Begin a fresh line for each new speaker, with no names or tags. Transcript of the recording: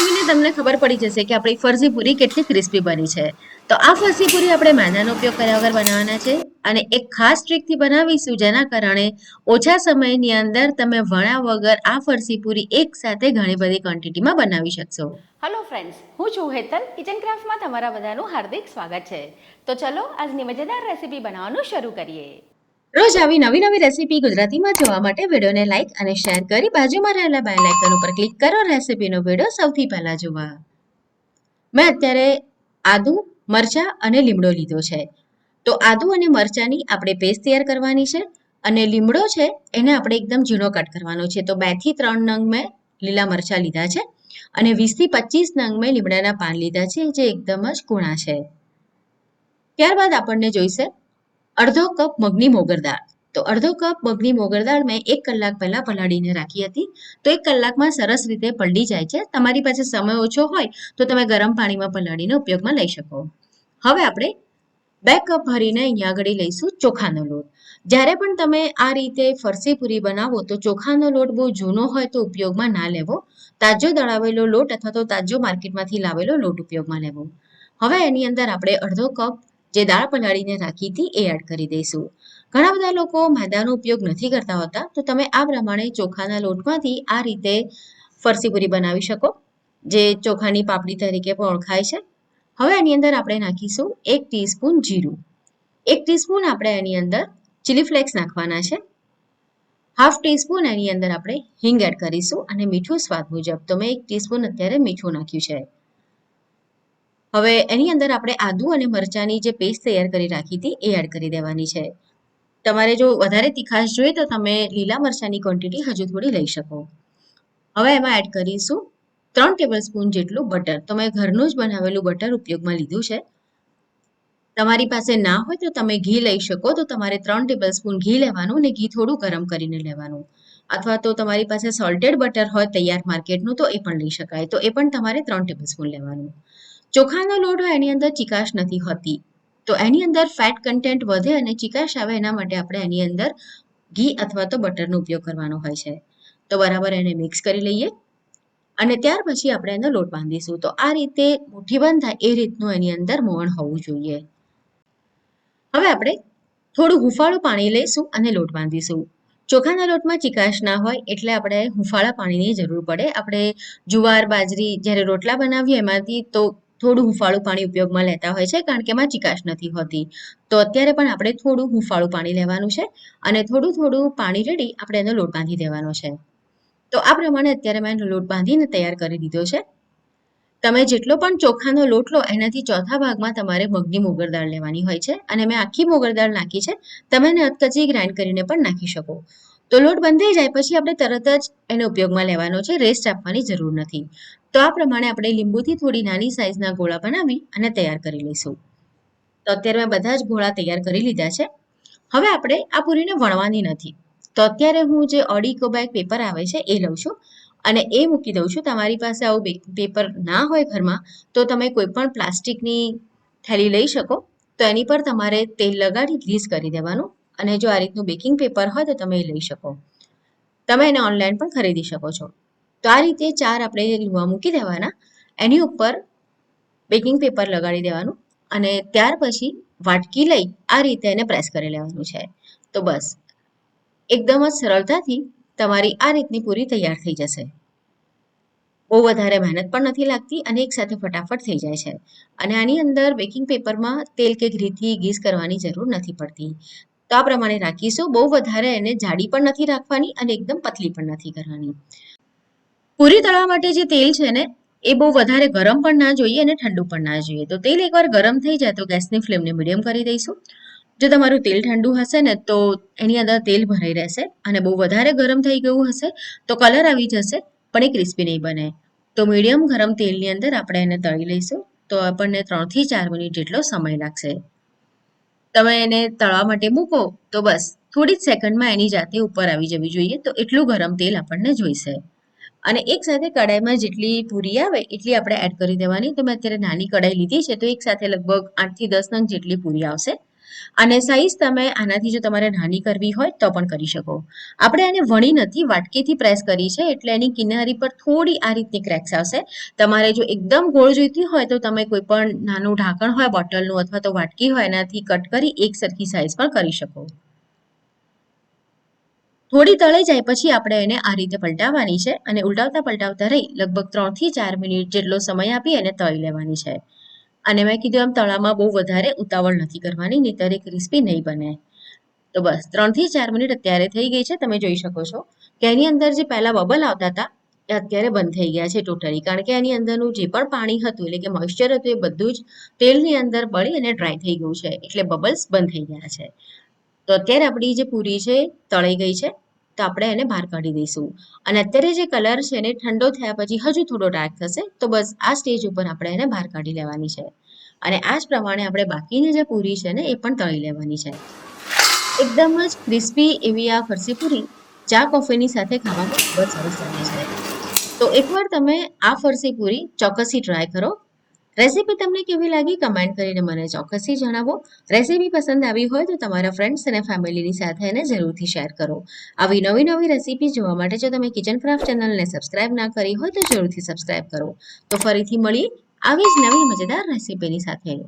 જોઈને તમને ખબર પડી જશે કે આપણી ફરસી પૂરી કેટલી ક્રિસ્પી બની છે. તો આ ફરસી પૂરી આપણે મેદાનો ઉપયોગ કર્યા વગર બનાવવાના છે અને એક ખાસ ટ્રીકથી બનાવીશું જેના કારણે ઓછા સમયની અંદર તમે વણા વગર આ ફરસી પૂરી એક સાથે ઘણી બધી ક્વોન્ટિટીમાં બનાવી શકશો.
હલો ફ્રેન્ડ્સ હું છું હેતલ કિચન ક્રાફ્ટમાં તમારા બધાનું હાર્દિક સ્વાગત છે. તો ચલો આજની મજેદાર રેસીપી બનાવવાનું શરૂ કરીએ.
રોજ આવી નવી નવી રેસીપી ગુજરાતીમાં જોવા માટે વિડીયોને લાઈક અને શેર કરી બાજુમાં રહેલા બેલ આઇકન ઉપર ક્લિક કરો રેસીપીનો વીડિયો સૌથી પહેલા જોવા. મેં અત્યારે આદુ, મરચા અને લીમડો લીધો છે. તો આદુ અને મરચાની આપણે પેસ્ટ તૈયાર કરવાની છે અને લીમડો છે એને આપણે એકદમ ઝીણો કટ કરવાનો છે. તો બેથી ત્રણ નંગ મેં લીલા મરચા લીધા છે અને વીસથી પચીસ નંગ મેં લીમડાના પાન લીધા છે જે એકદમ જ કૂણા છે. ત્યારબાદ આપણને જોઈશે અડધો કપ મગની મોગર દાળ. તો અડધો કપ મગની મોગર દાળ મેં એક કલાક પહેલા પલાળીને રાખી હતી. તો એક કલાકમાં સરસ રીતે પલળી જાય છે. તમારી પાસે સમય ઓછો હોય તો તમે ગરમ પાણીમાં પલાળીને ઉપયોગમાં લઈ શકો. હવે આપણે બે કપ ભરીને અહીંયા આગળ લઈશું ચોખાનો લોટ. જ્યારે પણ તમે આ રીતે ફરસી પૂરી બનાવો તો ચોખાનો લોટ બહુ જૂનો હોય તો ઉપયોગમાં ના લેવો. તાજો દળાવેલો લોટ અથવા તો તાજો માર્કેટમાંથી લાવેલો લોટ ઉપયોગમાં લેવો. હવે એની અંદર આપણે અડધો કપ જે દાળ પલાળીને રાખી હતી એ એડ કરી દઈશું. ઘણા બધા લોકો મેદાનો ઉપયોગ નથી કરતા હોતા, તો તમે આ પ્રમાણે ચોખાના લોટમાંથી આ રીતે ફરસી પૂરી બનાવી શકો, જે ચોખાની પાપડી તરીકે પણ ઓળખાય છે. હવે એની અંદર આપણે નાખીશું એક ટીસ્પૂન જીરું. એક ટીસ્પૂન આપણે એની અંદર ચીલી ફ્લેક્સ નાખવાના છે. હાફ ટીસ્પૂન એની અંદર આપણે હિંગ એડ કરીશું અને મીઠું સ્વાદ મુજબ. તો મેં એક ટીસ્પૂન અત્યારે મીઠું નાખ્યું છે. હવે એની અંદર આપણે આદુ અને મરચાંની જે પેસ્ટ તૈયાર કરી રાખી હતી, એ એડ કરી દેવાની છે. તમારે જો વધારે તીખાશ જોઈએ તો તમે લીલા મરચાંની ક્વોન્ટિટી હજુ થોડી લઈ શકો. હવે એમાં એડ કરીશું ત્રણ ટેબલ સ્પૂન જેટલું બટર તો મેં ઘરનું જ બનાવેલું બટર ઉપયોગમાં લીધું છે. તમારી પાસે ના હોય તો તમે ઘી લઈ શકો. તો તમારે ત્રણ ટેબલ સ્પૂન ઘી લેવાનું અને ઘી થોડું ગરમ કરીને લેવાનું. અથવા તો તમારી પાસે સોલ્ટેડ બટર હોય તૈયાર માર્કેટનું તો એ પણ લઈ શકાય. તો એ પણ તમારે ત્રણ ટેબલ સ્પૂન લેવાનું. ચોખાનો લોટ હોય એની અંદર ચિકાશ નથી હોતી. તો એની અંદર ફેટ કન્ટેન્ટ વધે અને ચિકાશ આવે એના માટે આપણે એની અંદર ઘી અથવા તો બટરનો ઉપયોગ કરવાનો હોય છે. તો બરાબર એને મિક્સ કરી લઈએ અને ત્યાર પછી આપણે એનો લોટ બાંધીશું. તો આ રીતે મુઠ્ઠી બંધ થાય એ રીતનું એની અંદર મોણ હોવું જોઈએ. હવે આપણે થોડું હુંફાળું પાણી લઈશું અને લોટ બાંધીશું. ચોખાના લોટમાં ચિકાશ ના હોય એટલે આપણે હુંફાળા પાણીની જરૂર પડે. આપણે જુવાર, બાજરી જ્યારે રોટલા બનાવીએ એમાંથી તો થોડું હુંફાળું પાણી ઉપયોગમાં લેતા હોય છે, કારણ કે એમાં ચિકાશ નથી હોતી. તો અત્યારે પણ આપણે થોડું હુંફાળું પાણી લેવાનું છે અને થોડું થોડું પાણી રેડી આપણે એનો લોટ બાંધી દેવાનો છે. તો આ પ્રમાણે અત્યારે મેં લોટ બાંધીને તૈયાર કરી દીધો છે. તમે જેટલો પણ ચોખાનો લોટ લો, એનાથી ચોથા ભાગમાં તમારે મગની મોગર દાળ લેવાની હોય છે અને મેં આખી મોગર દાળ નાખી છે. તમે એને અધકચી ગ્રાઇન્ડ કરીને પણ નાખી શકો. તો લોટ બંધાઈ જાય પછી આપણે તરત જ એને ઉપયોગમાં લેવાનો છે રેસ્ટ આપવાની જરૂર નથી. તો આ પ્રમાણે આપણે લીંબુથી થોડી નાની સાઇઝના ગોળા બનાવી અને તૈયાર કરી લઈશું. તો અત્યારે મેં બધા જ ગોળા તૈયાર કરી લીધા છે. હવે આપણે આ પૂરીને વણવાની નથી. તો અત્યારે હું જે ઓડિકો બેગ પેપર આવે છે એ લઉં છું અને એ મૂકી દઉં છું. તમારી પાસે આવું પેપર ના હોય ઘરમાં, તો તમે કોઈ પણ પ્લાસ્ટિકની થેલી લઈ શકો. તો એની પર તમારે તેલ લગાડી ગ્રીસ કરી દેવાનું. અને જો આ રીતનું બેકિંગ પેપર હોય તો તમે એ લઈ શકો. તમે એને ઓનલાઈન પણ ખરીદી શકો છો. તો આ રીતે ચાર આપણે લુવા મૂકી દેવાના. એની ઉપર બેકિંગ પેપર લગાડી દેવાનું અને ત્યાર પછી વાટકી લઈ આ રીતે એને પ્રેસ કરી લેવાનું છે. તો બસ. એકદમ જ સરળતાથી તમારી આ રીતની પૂરી તૈયાર થઈ જશે. બહુ વધારે મહેનત પણ નથી લાગતી અને એકસાથે ફટાફટ થઈ જાય છે. અને આની અંદર બેકિંગ પેપરમાં તેલ કે ઘીથી ગીસ કરવાની જરૂર નથી પડતી. તો આ પ્રમાણે રાખીશું. બહુ વધારે એને જાડી પણ નથી રાખવાની અને એકદમ પતલી પણ નથી કરવાની. પૂરી તળવા માટે જે તેલ છે ને, એ બહુ વધારે ગરમ પણ ના જોઈએ અને ઠંડુ પણ ના જોઈએ. તો તેલ એકવાર ગરમ થઈ જાય તો ગેસની ફ્લેમને મીડિયમ કરી દઈશું. જો તમારું તેલ ઠંડુ હશે ને, તો એની અંદર તેલ ભરાઈ રહેશે અને બહુ વધારે ગરમ થઈ ગયું હશે તો કલર આવી જશે, પણ એ ક્રિસ્પી નહીં બને. તો મીડિયમ ગરમ તેલની અંદર આપણે એને તળી લઈશું. તો આપણને ત્રણથી ચાર મિનિટ જેટલો સમય લાગશે. તમે એને તળવા માટે મૂકો, તો બસ. થોડી જ સેકન્ડમાં એની જાતે ઉપર આવી જવી જોઈએ, તો એટલું ગરમ તેલ આપણને જોઈશે. અને એક સાથે કડાઈમાં જેટલી પૂરી આવે, એટલી આપણે એડ કરી દેવાની. તો મેં અત્યારે નાની કડાઈ લીધી છે, તો એક સાથે લગભગ આઠથી દસ નંગ જેટલી પૂરી આવશે. અને સાઈઝ તમે આનાથી જો તમારે નાની કરવી હોય તો પણ કરી શકો. આપણે આને વણી નથી, વાટકીથી પ્રેસ કરી છે, એટલે એની કિનારી પર થોડી આ રીતની ક્રેક્સ આવશે. તમારે જો એકદમ ગોળ જોઈતી હોય તો તમે કોઈ પણ નાનું ઢાંકણ હોય, બોટલનું અથવા તો વાટકી હોય, એનાથી કટ કરી એક સરખી સાઈઝ પણ કરી શકો. થોડી તળે જાય પછી આપણે એને આ રીતે પલટાવવાની છે અને ઉલટાવતા પલટાવતા રહી લગભગ ત્રણથી ચાર મિનિટ જેટલો સમય આપી એને તળી લેવાની છે. અને મેં કીધું એમ તળામાં બહુ વધારે ઉતાવળ નથી કરવાની નહીતર એ ક્રિસ્પી નહીં બને. તો બસ, ત્રણથી ચાર મિનિટ અત્યારે થઈ ગઈ છે, તમે જોઈ શકો છો કે એની અંદર જે પહેલા બબલ આવતા હતા, એ અત્યારે બંધ થઈ ગયા છે ટોટલી. કારણ કે એની અંદરનું જે પણ પાણી હતું, એટલે કે મોઇશ્ચર હતું, એ બધું જ તેલની અંદર બળી અને ડ્રાય થઈ ગયું છે, એટલે બબલ્સ બંધ થઈ ગયા છે. તો અત્યારે આપણી જે પૂરી છે તળાઈ ગઈ છે. તો આપણે એને બહાર કાઢી દઈશું. અને અત્યારે જે કલર છે એને ઠંડો થયા પછી હજુ થોડો ડાર્ક થશે, તો બસ આ સ્ટેજ ઉપર આપણે એને બહાર કાઢી લેવાની છે. અને આ જ પ્રમાણે આપણે બાકીની જે પૂરી છે ને એ પણ તળી લેવાની છે. એકદમ જ ક્રિસ્પી એવી આ ફરસી પૂરી ચા કોફીની સાથે ખાવામાં ખૂબ જ સરસ લાગે છે. તો એકવાર તમે આ ફરસી પૂરી ચોક્કસથી ટ્રાય કરો. રેસીપી તમને કેવી લાગી? કમેન્ટ કરીને મને ચોક્કસથી જણાવો. રેસીપી પસંદ આવી હોય તો તમારા ફ્રેન્ડ્સ અને ફેમિલીની સાથે એને જરૂરથી શેર કરો. આવી નવી નવી રેસીપી જોવા માટે જો તમે કિચન ક્રાફ્ટ ચેનલને સબસ્ક્રાઇબ ના કરી હોય તો જરૂરથી સબસ્ક્રાઇબ કરો. તો ફરીથી મળીએ આવી જ નવી મજેદાર રેસીપીની સાથે.